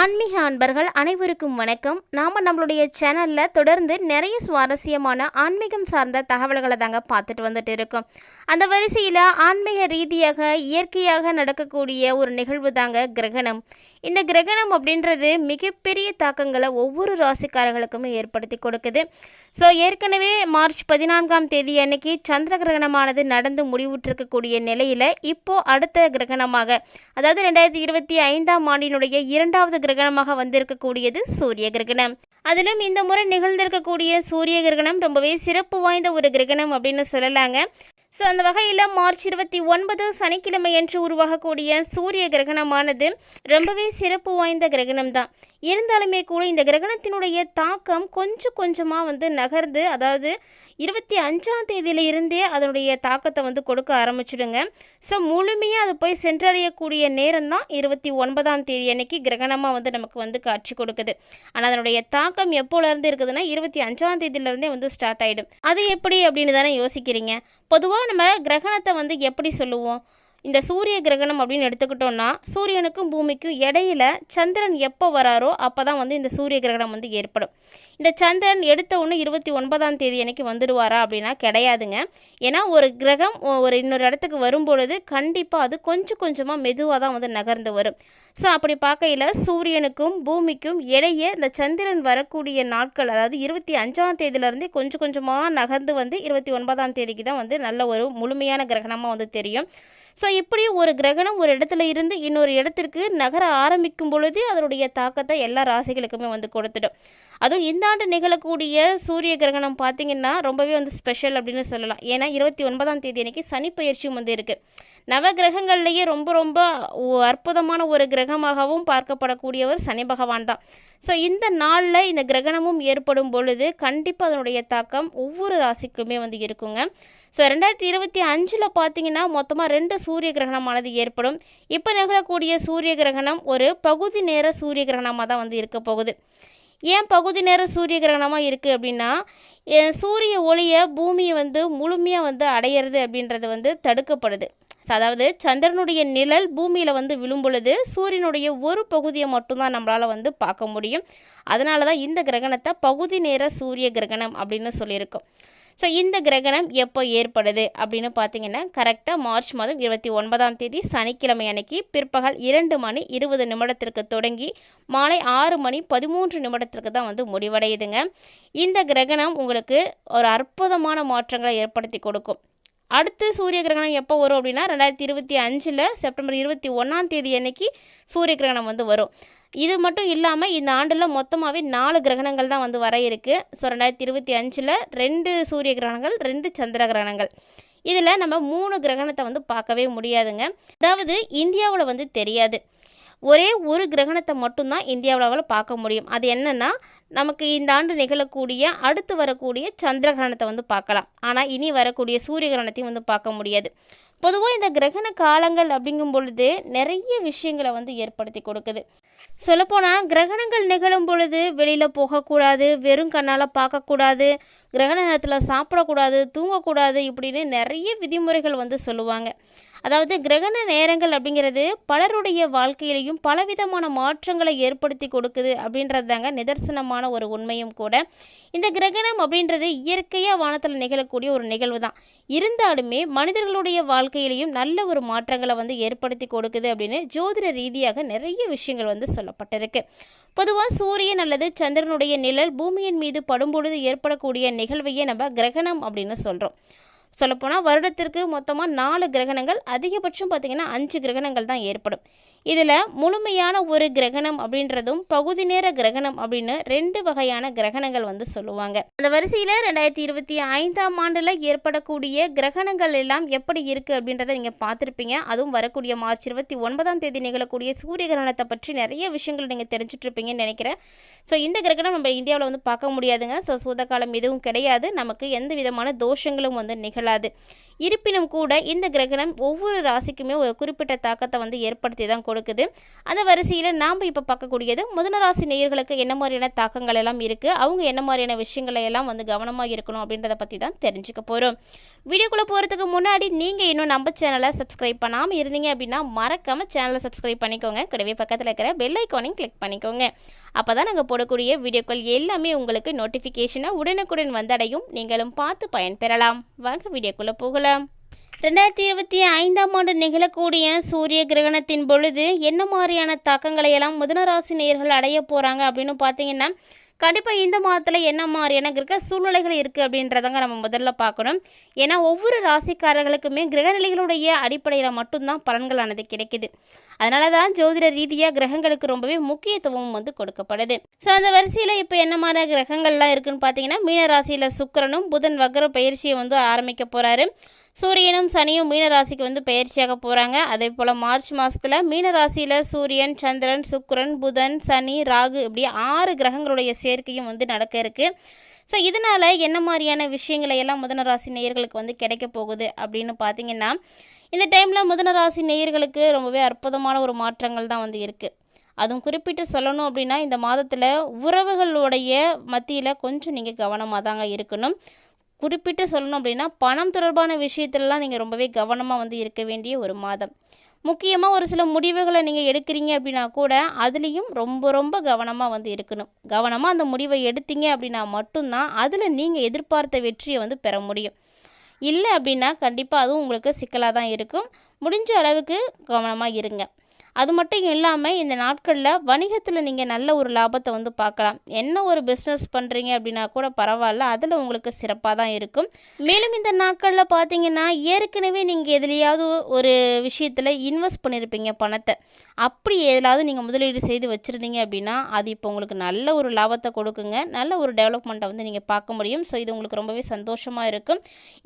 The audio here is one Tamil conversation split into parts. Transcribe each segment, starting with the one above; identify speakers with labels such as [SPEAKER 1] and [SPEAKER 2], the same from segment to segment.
[SPEAKER 1] ஆன்மீக அன்பர்கள் அனைவருக்கும் வணக்கம். நாம் நம்மளுடைய சேனலில் தொடர்ந்து நிறைய சுவாரஸ்யமான ஆன்மீகம் சார்ந்த தகவல்களை தாங்க பார்த்துட்டு வந்துட்டு இருக்கோம். அந்த வரிசையில் ஆன்மீக ரீதியாக இயற்கையாக நடக்கக்கூடிய ஒரு நிகழ்வு தாங்க கிரகணம். இந்த கிரகணம் அப்படின்றது மிகப்பெரிய தாக்கங்களை ஒவ்வொரு ராசிக்காரர்களுக்குமே ஏற்படுத்தி கொடுக்குது. ஸோ ஏற்கனவே மார்ச் பதினான்காம் தேதி அன்னைக்கு சந்திர கிரகணமானது நடந்து முடிவுற்றிருக்கக்கூடிய நிலையில் இப்போது அடுத்த கிரகணமாக அதாவது ரெண்டாயிரத்தி இருபத்தி ஐந்தாம் ஆண்டினுடைய இரண்டாவது கிரகணமாக வந்திருக்கக்கூடியது சூரிய கிரகணம். அதிலும் இந்த முறை நிகழ்ந்திருக்கக்கூடிய சூரிய கிரகணம் ரொம்பவே சிறப்பு வாய்ந்த ஒரு கிரகணம் அப்படின்னு சொல்லலாங்க. ஸோ அந்த வகையில் மார்ச் இருபத்தி ஒன்பது சனிக்கிழமையன்று உருவாகக்கூடிய சூரிய கிரகணமானது ரொம்பவே சிறப்பு வாய்ந்த கிரகணம் தான் இருந்தாலுமே கூட இந்த கிரகணத்தினுடைய தாக்கம் கொஞ்சம் கொஞ்சமாக வந்து நகர்ந்து அதாவது இருபத்தி அஞ்சாம் தேதியிலிருந்தே அதனுடைய தாக்கத்தை வந்து கொடுக்க ஆரம்பிச்சிடுங்க. ஸோ முழுமையாக அது போய் சென்றடையக்கூடிய நேரம் தான் இருபத்தி ஒன்பதாம் தேதி அன்னைக்கு கிரகணமாக வந்து நமக்கு வந்து காட்சி கொடுக்குது. ஆனால் அதனுடைய தாக்கம் எப்போலேருந்து இருக்குதுன்னா இருபத்தி அஞ்சாம் தேதியிலேருந்தே வந்து ஸ்டார்ட் ஆகிடும் அது எப்படி அப்படின்னு தானே யோசிக்கிறீங்க. பொதுவாக நம்ம கிரகணத்தை வந்து எப்படி சொல்லுவோம்? இந்த சூரிய கிரகணம் அப்படின்னு எடுத்துக்கிட்டோம்னா சூரியனுக்கும் பூமிக்கும் இடையில சந்திரன் எப்போ வராரோ அப்போ தான் வந்து இந்த சூரிய கிரகணம் வந்து ஏற்படும். இந்த சந்திரன் எடுத்த ஒன்று இருபத்தி ஒன்பதாம் தேதி அன்னைக்கு வந்துடுவாரா அப்படின்னா கிடையாதுங்க. ஏன்னா ஒரு கிரகம் ஒரு இன்னொரு இடத்துக்கு வரும்பொழுது கண்டிப்பாக அது கொஞ்சம் கொஞ்சமாக மெதுவாக தான் வந்து நகர்ந்து வரும். ஸோ அப்படி பார்க்கையில் சூரியனுக்கும் பூமிக்கும் இடையே இந்த சந்திரன் வரக்கூடிய நாட்கள் அதாவது இருபத்தி அஞ்சாம் தேதியிலேருந்தே கொஞ்சம் கொஞ்சமாக நகர்ந்து வந்து இருபத்தி ஒன்பதாம் தேதிக்கு தான் வந்து நல்ல ஒரு முழுமையான கிரகணமாக வந்து தெரியும். ஸோ இப்படி ஒரு கிரகணம் ஒரு இடத்துல இருந்து இன்னொரு இடத்திற்கு நகர ஆரம்பிக்கும் பொழுது அதனுடைய தாக்கத்தை எல்லா ராசிகளுக்குமே வந்து கொடுத்துடும். அதுவும் இந்த ஆண்டு நிகழக்கூடிய சூரிய கிரகணம் பார்த்திங்கன்னா ரொம்பவே வந்து ஸ்பெஷல் அப்படின்னு சொல்லலாம். ஏன்னா இருபத்தி ஒன்பதாம் தேதி அன்றைக்கி சனி பயிற்சியும் வந்து இருக்குது நவ கிரகங்கள்லேயே ரொம்ப ரொம்ப அற்புதமான ஒரு கிரகமாகவும் பார்க்கப்படக்கூடியவர் சனி பகவான் தான். ஸோ இந்த நாளில் இந்த கிரகணமும் ஏற்படும் பொழுது கண்டிப்பாக அதனுடைய தாக்கம் ஒவ்வொரு ராசிக்குமே வந்து இருக்குங்க. ஸோ ரெண்டாயிரத்தி இருபத்தி அஞ்சில் பார்த்தீங்கன்னா மொத்தமாக ரெண்டு சூரிய கிரகணமானது ஏற்படும். இப்போ நிகழக்கூடிய சூரிய கிரகணம் ஒரு பகுதி நேர சூரிய கிரகணமாக தான் வந்து இருக்க போகுது. ஏன் பகுதி நேர சூரிய கிரகணமாக இருக்குது அப்படின்னா சூரிய ஒளியை பூமியை வந்து முழுமையாக வந்து அடையிறது அப்படின்றது வந்து தடுக்கப்படுது. அதாவது சந்திரனுடைய நிழல் பூமியில் வந்து விழும் பொழுது சூரியனுடைய ஒரு பகுதியை மட்டும்தான் நம்மளால் வந்து பார்க்க முடியும். அதனால தான் இந்த கிரகணத்தை பகுதி நேர சூரிய கிரகணம் அப்படின்னு சொல்லியிருக்கோம். ஸோ இந்த கிரகணம் எப்போ ஏற்படுது அப்படின்னு பார்த்தீங்கன்னா கரெக்டாக மார்ச் மாதம் இருபத்தி ஒன்பதாம் தேதி சனிக்கிழமை அன்னைக்கு பிற்பகல் இரண்டு மணி இருபது நிமிடத்திற்கு தொடங்கி மாலை ஆறு மணி பதிமூன்று நிமிடத்திற்கு தான் வந்து முடிவடையுதுங்க. இந்த கிரகணம் உங்களுக்கு ஒரு அற்புதமான மாற்றங்களை ஏற்படுத்தி கொடுக்கும். அடுத்து சூரிய கிரகணம் எப்போ வரும் அப்படின்னா ரெண்டாயிரத்தி இருபத்தி அஞ்சில் செப்டம்பர் இருபத்தி ஒன்றாம் தேதி அன்னைக்கு சூரிய கிரகணம் வந்து வரும். இது மட்டும் இல்லாமல் இந்த ஆண்டில் மொத்தமாகவே நாலு கிரகணங்கள் தான் வந்து வர இருக்குது ஸோ ரெண்டாயிரத்தி இருபத்தி அஞ்சில் ரெண்டு சூரிய கிரகணங்கள் ரெண்டு சந்திர கிரகணங்கள். இதில் நம்ம மூணு கிரகணத்தை வந்து பார்க்கவே முடியாதுங்க. அதாவது இந்தியாவில் வந்து தெரியாது. ஒரே ஒரு கிரகணத்தை மட்டும்தான் இந்தியாவில் பார்க்க முடியும். அது என்னென்னா நமக்கு இந்த ஆண்டு நிகழக்கூடிய அடுத்து வரக்கூடிய சந்திர கிரகணத்தை வந்து பார்க்கலாம். ஆனால் இனி வரக்கூடிய சூரிய கிரகணத்தையும் வந்து பார்க்க முடியாது. பொதுவாக இந்த கிரகண காலங்கள் அப்படிங்கும் பொழுது நிறைய விஷயங்களை வந்து ஏற்படுத்தி கொடுக்குது. சொல்லப்போனால் கிரகணங்கள் நிகழும் பொழுது வெளியில் போகக்கூடாது வெறும் கண்ணால் பார்க்கக்கூடாது கிரகண நேரத்தில் சாப்பிடக்கூடாது தூங்கக்கூடாது இப்படின்னு நிறைய விதிமுறைகள் வந்து சொல்லுவாங்க. அதாவது கிரகண நேரங்கள் அப்படிங்கிறது பலருடைய வாழ்க்கையிலையும் பலவிதமான மாற்றங்களை ஏற்படுத்தி கொடுக்குது அப்படின்றது தாங்க நிதர்சனமான ஒரு உண்மையும் கூட. இந்த கிரகணம் அப்படின்றது இயற்கையாக வானத்தில் நிகழக்கூடிய ஒரு நிகழ்வு தான். இருந்தாலுமே மனிதர்களுடைய வாழ்க்கையிலையும் நல்ல ஒரு மாற்றங்களை வந்து ஏற்படுத்தி கொடுக்குது அப்படின்னு ஜோதிட ரீதியாக நிறைய விஷயங்கள் வந்து சொல்லப்பட்டிருக்கு. பொதுவாக சூரியன் அல்லது சந்திரனுடைய நிழல் பூமியின் மீது படும்பொழுது ஏற்படக்கூடிய நிகழ்வையே நம்ம கிரகணம் அப்படின்னு சொல்கிறோம் சொல்லப்போனால் வருடத்திற்கு மொத்தமாக நாலு கிரகணங்கள் அதிகபட்சம் பார்த்திங்கன்னா அஞ்சு கிரகணங்கள் தான் ஏற்படும். இதில் முழுமையான ஒரு கிரகணம் அப்படின்றதும் பகுதி நேர கிரகணம் அப்படின்னு ரெண்டு வகையான கிரகணங்கள் வந்து சொல்லுவாங்க. அந்த வரிசையில் ரெண்டாயிரத்தி இருபத்தி ஐந்தாம் ஆண்டில் ஏற்படக்கூடிய கிரகணங்கள் எல்லாம் எப்படி இருக்குது அப்படின்றத நீங்கள் பார்த்துருப்பீங்க. அதுவும் வரக்கூடிய மார்ச் இருபத்தி ஒன்பதாம் தேதி நிகழக்கூடிய சூரிய கிரகணத்தை பற்றி நிறைய விஷயங்கள் நீங்கள் தெரிஞ்சுட்டு இருப்பீங்கன்னு நினைக்கிறேன். ஸோ இந்த கிரகணம் நம்ம இந்தியாவில் வந்து பார்க்க முடியாதுங்க. ஸோ சூதகாலம் எதுவும் கிடையாது. நமக்கு எந்த விதமான தோஷங்களும் வந்து நிகழாது. இருப்பினும் கூட இந்த கிரகணம் ஒவ்வொரு ராசிக்குமே ஒரு குறிப்பிட்ட தாக்கத்தை வந்து ஏற்படுத்தி தான் கொடுக்குது. அந்த வரிசையில் நாம் இப்போ பார்க்கக்கூடியது முதனராசி நேயர்களுக்கு என்ன மாதிரியான தாக்கங்கள் எல்லாம் இருக்குது அவங்க என்ன மாதிரியான விஷயங்களை எல்லாம் வந்து கவனமாக இருக்கணும் அப்படின்றத பற்றி தான் தெரிஞ்சுக்க போகிறோம் வீடியோக்குள்ளே போகிறதுக்கு முன்னாடி நீங்கள் இன்னும் நம்ம சேனலை சப்ஸ்கிரைப் பண்ணாமல் இருந்தீங்க அப்படின்னா மறக்காமல் சேனலை சப்ஸ்கிரைப் பண்ணிக்கோங்க. கூடவே பக்கத்தில் இருக்கிற பெல் ஐக்கானையும் கிளிக் பண்ணிக்கோங்க. அப்போ தான் நாங்கள் போடக்கூடிய வீடியோக்கள் எல்லாமே உங்களுக்கு நோட்டிஃபிகேஷனாக உடனுக்குடன் வந்தடையும். நீங்களும் பார்த்து பயன்பெறலாம் வாங்க வீடியோக்குள்ளே போகலாம். ரெண்டாயிரத்தி இருபத்தி ஐந்தாம் ஆண்டு நிகழக்கூடிய சூரிய கிரகணத்தின் பொழுது என்ன மாதிரியான தாக்கங்களை எல்லாம் முதனராசி நேர்கள் அடைய போகிறாங்க அப்படின்னு பார்த்தீங்கன்னா கண்டிப்பாக இந்த மாதத்தில் என்ன மாதிரியான கிரக சூழ்நிலைகள் இருக்குது அப்படின்றதாங்க நம்ம முதல்ல பார்க்கணும். ஏன்னா ஒவ்வொரு ராசிக்காரர்களுக்குமே கிரகநிலைகளுடைய அடிப்படையில் மட்டும்தான் பலன்களானது கிடைக்குது. அதனால தான் ஜோதிட ரீதியாக கிரகங்களுக்கு ரொம்பவே முக்கியத்துவம் வந்து கொடுக்கப்படுது. ஸோ அந்த வரிசையில் இப்போ என்ன மாதிரி கிரகங்கள்லாம் இருக்குதுன்னு பார்த்தீங்கன்னா மீன ராசியில் சுக்கரனும் புதன் வக்ர பயிற்சியை வந்து ஆரம்பிக்க போகிறாரு சூரியனும் சனியும் மீனராசிக்கு வந்து பயிற்சியாக போகிறாங்க அதே போல் மார்ச் மாதத்தில் மீனராசியில் சூரியன் சந்திரன் சுக்கரன் புதன் சனி ராகு இப்படி ஆறு கிரகங்களுடைய சேர்க்கையும் வந்து நடக்க இருக்குது ஸோ இதனால் என்ன மாதிரியான விஷயங்களை எல்லாம் முதன ராசி நேயர்களுக்கு வந்து கிடைக்க போகுது அப்படின்னு பார்த்தீங்கன்னா இந்த டைமில் முதன ராசி நேயர்களுக்கு ரொம்பவே அற்புதமான ஒரு மாற்றங்கள் தான் வந்து இருக்குது அதுவும் குறிப்பிட்டு சொல்லணும் அப்படின்னா இந்த மாதத்தில் உறவுகளுடைய மத்தியில் கொஞ்சம் நீங்கள் கவனமாக தாங்க இருக்கணும். குறிப்பிட்டு சொல்லணும் அப்படின்னா பணம் தொடர்பான விஷயத்துலலாம் நீங்கள் ரொம்பவே கவனமாக வந்து இருக்க வேண்டிய ஒரு மாதம். முக்கியமாக ஒரு சில முடிவுகளை நீங்கள் எடுக்கிறீங்க அப்படின்னா கூட அதுலேயும் ரொம்ப ரொம்ப கவனமாக வந்து இருக்கணும். கவனமாக அந்த முடிவை எடுத்தீங்க அப்படின்னா மட்டும்தான் அதில் நீங்கள் எதிர்பார்த்த வெற்றியை வந்து பெற முடியும். இல்லை அப்படின்னா கண்டிப்பாக அதுவும் உங்களுக்கு சிக்கலாக தான் இருக்கும். முடிஞ்ச அளவுக்கு கவனமாக இருங்க. அது மட்டும் இல்லாமல் இந்த நாட்களில் வணிகத்தில் நீங்கள் நல்ல ஒரு லாபத்தை வந்து பார்க்கலாம் என்ன ஒரு பிஸ்னஸ் பண்ணுறீங்க அப்படின்னா கூட பரவாயில்ல அதில் உங்களுக்கு சிறப்பாக தான் இருக்கும். மேலும் இந்த நாட்களில் பார்த்தீங்கன்னா ஏற்கனவே நீங்கள் எதுலையாவது ஒரு விஷயத்தில் இன்வெஸ்ட் பண்ணியிருப்பீங்க பணத்தை. அப்படி எதிலாவது நீங்கள் முதலீடு செய்து வச்சுருந்தீங்க அப்படின்னா அது இப்போ உங்களுக்கு நல்ல ஒரு லாபத்தை கொடுக்குங்க. நல்ல ஒரு டெவலப்மெண்ட்டை வந்து நீங்கள் பார்க்க முடியும். ஸோ இது உங்களுக்கு ரொம்பவே சந்தோஷமாக இருக்கும்.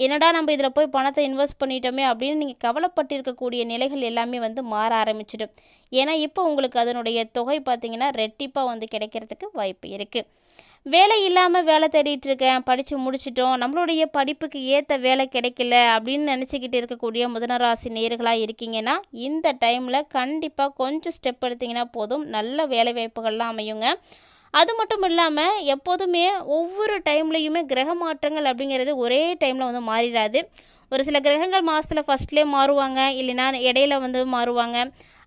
[SPEAKER 1] என்னடா நம்ம இதில் போய் பணத்தை இன்வெஸ்ட் பண்ணிட்டோமே அப்படின்னு நீங்கள் கவலைப்பட்டிருக்கக்கூடிய நிலைகள் எல்லாமே வந்து மாற ஆரம்பிச்சிடும். ஏன்னா இப்போ உங்களுக்கு அதனுடைய தொகை பார்த்தீங்கன்னா ரெட்டிப்பாக வந்து கிடைக்கிறதுக்கு வாய்ப்பு இருக்குது வேலை இல்லாமல் வேலை தேடிட்டு இருக்கேன் படித்து முடிச்சிட்டோம் நம்மளுடைய படிப்புக்கு ஏற்ற வேலை கிடைக்கல அப்படின்னு நினச்சிக்கிட்டு இருக்கக்கூடிய முதனராசி நேர்களாக இருக்கீங்கன்னா இந்த டைமில் கண்டிப்பாக கொஞ்சம் ஸ்டெப் எடுத்திங்கன்னா போதும். நல்ல வேலை வாய்ப்புகள்லாம் அமையுங்க. அது மட்டும் இல்லாமல் எப்போதுமே ஒவ்வொரு டைம்லையுமே கிரக மாற்றங்கள் அப்படிங்கிறது ஒரே டைமில் வந்து மாறிடாது. ஒரு சில கிரகங்கள் மாதத்தில் ஃபஸ்ட்லேயே மாறுவாங்க இல்லைன்னா இடையில வந்து மாறுவாங்க.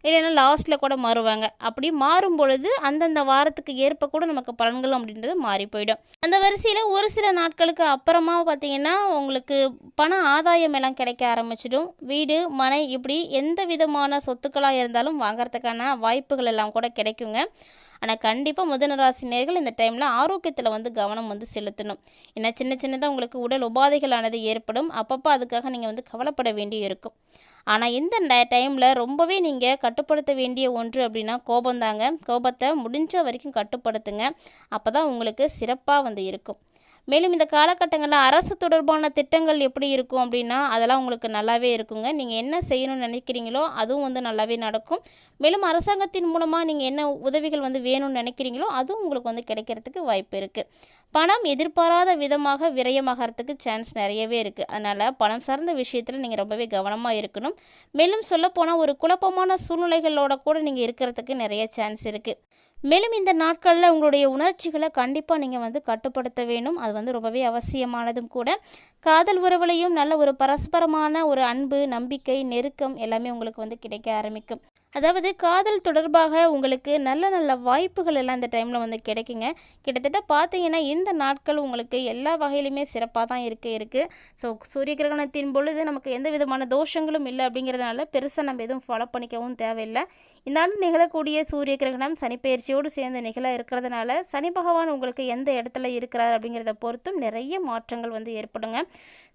[SPEAKER 1] இல்லைன்னா லாஸ்ட்டில் கூட மாறுவாங்க. அப்படி மாறும் பொழுது அந்தந்த வாரத்துக்கு ஏற்ப கூட நமக்கு பலன்கள் அப்படின்றது மாறி போயிடும். அந்த வரிசையில் ஒரு சில நாட்களுக்கு அப்புறமா பார்த்தீங்கன்னா உங்களுக்கு பண ஆதாயம் எல்லாம் கிடைக்க ஆரம்பிச்சிடும். வீடு மனை இப்படி எந்த விதமான சொத்துக்களாக இருந்தாலும் வாங்கிறதுக்கான வாய்ப்புகள் எல்லாம் கூட கிடைக்குங்க. ஆனால் கண்டிப்பாக முதன ராசினியர்கள் இந்த டைமில் ஆரோக்கியத்தில் வந்து கவனம் வந்து செலுத்தணும். ஏன்னா சின்ன சின்னதாக உங்களுக்கு உடல் உபாதைகளானது ஏற்படும். அப்பப்போ அதுக்காக நீங்கள் வந்து கவலைப்பட வேண்டி இருக்கும். ஆனால் இந்த டைமில் ரொம்பவே நீங்கள் கட்டுப்படுத்த வேண்டிய ஒன்று அப்படின்னா கோபந்தாங்க கோபத்தை முடிஞ்ச வரைக்கும் கட்டுப்படுத்துங்க. அப்போ தான் உங்களுக்கு சிறப்பாக வந்து இருக்கும். மேலும் இந்த காலகட்டங்களில் அரசு தொடர்பான திட்டங்கள் எப்படி இருக்கும் அப்படின்னா அதெல்லாம் உங்களுக்கு நல்லாவே இருக்குங்க. நீங்கள் என்ன செய்யணும்னு நினைக்கிறீங்களோ அதுவும் வந்து நல்லாவே நடக்கும். மேலும் அரசாங்கத்தின் மூலமாக நீங்கள் என்ன உதவிகள் வந்து வேணும்னு நினைக்கிறீங்களோ அதுவும் உங்களுக்கு வந்து கிடைக்கிறதுக்கு வாய்ப்பு இருக்குது பணம் எதிர்பாராத விதமாக விரயமாகறதுக்கு சான்ஸ் நிறையவே இருக்குது அதனால் பணம் சார்ந்த விஷயத்தில் நீங்கள் ரொம்பவே கவனமாக இருக்கணும். மேலும் சொல்லப்போனால் ஒரு குழப்பமான சூழ்நிலைகளோட கூட நீங்கள் இருக்கிறதுக்கு நிறைய சான்ஸ் இருக்குது மேலும் இந்த நாட்களில் உங்களுடைய உணர்ச்சிகளை கண்டிப்பாக நீங்கள் வந்து கட்டுப்படுத்த வேணும். அது வந்து ரொம்பவே அவசியமானதும் கூட. காதல் உறவுலையும் நல்ல ஒரு பரஸ்பரமான ஒரு அன்பு நம்பிக்கை நெருக்கம் எல்லாமே உங்களுக்கு வந்து கிடைக்க ஆரம்பிக்கும். அதாவது காதல் தொடர்பாக உங்களுக்கு நல்ல நல்ல வாய்ப்புகள் எல்லாம் இந்த டைமில் வந்து கிடைக்குங்க. கிட்டத்தட்ட பார்த்தீங்கன்னா இந்த நாட்கள் உங்களுக்கு எல்லா வகையிலுமே சிறப்பாக தான் இருக்க இருக்குது ஸோ சூரிய கிரகணத்தின் பொழுது நமக்கு எந்த விதமான தோஷங்களும் இல்லை அப்படிங்கிறதுனால பெருசாக நம்ம எதுவும் ஃபாலோ பண்ணிக்கவும் தேவையில்லை. இந்த ஆண்டு நிகழக்கூடிய சூரிய கிரகணம் சனிப்பெயர்ச்சியோடு சேர்ந்து நிகழ இருக்கிறதுனால சனி பகவான் உங்களுக்கு எந்த இடத்துல இருக்கிறார் அப்படிங்கிறத பொறுத்தும் நிறைய மாற்றங்கள் வந்து ஏற்படுங்க.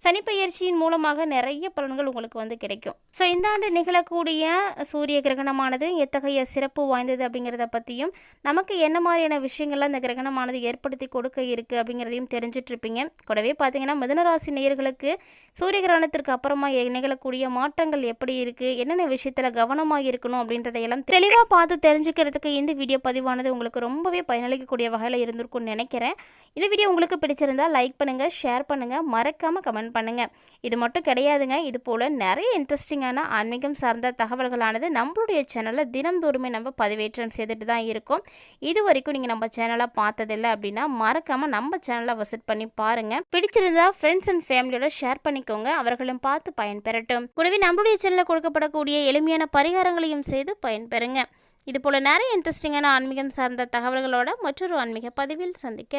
[SPEAKER 1] சனிப்பெயர்ச்சியின் மூலமாக நிறைய பலன்கள் உங்களுக்கு வந்து கிடைக்கும். ஸோ இந்த ஆண்டு நிகழக்கூடிய சூரிய கிரகணமானது எத்தகைய சிறப்பு வாய்ந்தது அப்படிங்கிறத பற்றியும் நமக்கு என்ன மாதிரியான விஷயங்கள்லாம் இந்த கிரகணமானது ஏற்படுத்தி கொடுக்க இருக்குது அப்படிங்கிறதையும் தெரிஞ்சிட்ருப்பீங்க கூடவே பார்த்தீங்கன்னா மிதனராசி நேயர்களுக்கு சூரிய கிரகணத்திற்கு அப்புறமா எ- நிகழக்கூடிய மாற்றங்கள் எப்படி இருக்குது என்னென்ன விஷயத்தில் கவனமாக இருக்கணும் அப்படின்றதையெல்லாம் தெளிவாக பார்த்து தெரிஞ்சுக்கிறதுக்கு இந்த வீடியோ பதிவானது உங்களுக்கு ரொம்பவே பயனளிக்கக்கூடிய வகையில் இருந்திருக்கும்னு நினைக்கிறேன். இந்த வீடியோ உங்களுக்கு பிடிச்சிருந்தா லைக் பண்ணுங்கள் ஷேர் பண்ணுங்கள் மறக்காமல் கமெண்ட் பண்ணுங்கள் இது மட்டும் கிடையாதுங்க. இது போல் நிறைய இன்ட்ரெஸ்டிங்கான ஆன்மீகம் சார்ந்த தகவல்களானது நம்மளுடைய சேனலில் தினந்தோறுமே நம்ம பதிவேற்றம் செய்துட்டு தான் இருக்கோம். இது வரைக்கும் நீங்கள் நம்ம சேனலை பார்த்ததில்லை அப்படின்னா மறக்காமல் நம்ம சேனலை விசிட் பண்ணி பாருங்கள் பிடிச்சிருந்தா ஃப்ரெண்ட்ஸ் அண்ட் ஃபேமிலியோட ஷேர் பண்ணிக்கோங்க. அவர்களும் பார்த்து பயன்பெறட்டும். கூடவே நம்மளுடைய சேனலில் கொடுக்கப்படக்கூடிய எளிமையான பரிகாரங்களையும் செய்து பயன்பெறுங்க. இது போல் நிறைய இன்ட்ரெஸ்டிங்கான ஆன்மீகம் சார்ந்த தகவல்களோட மற்றொரு ஆன்மீக பதிவில் சந்திக்க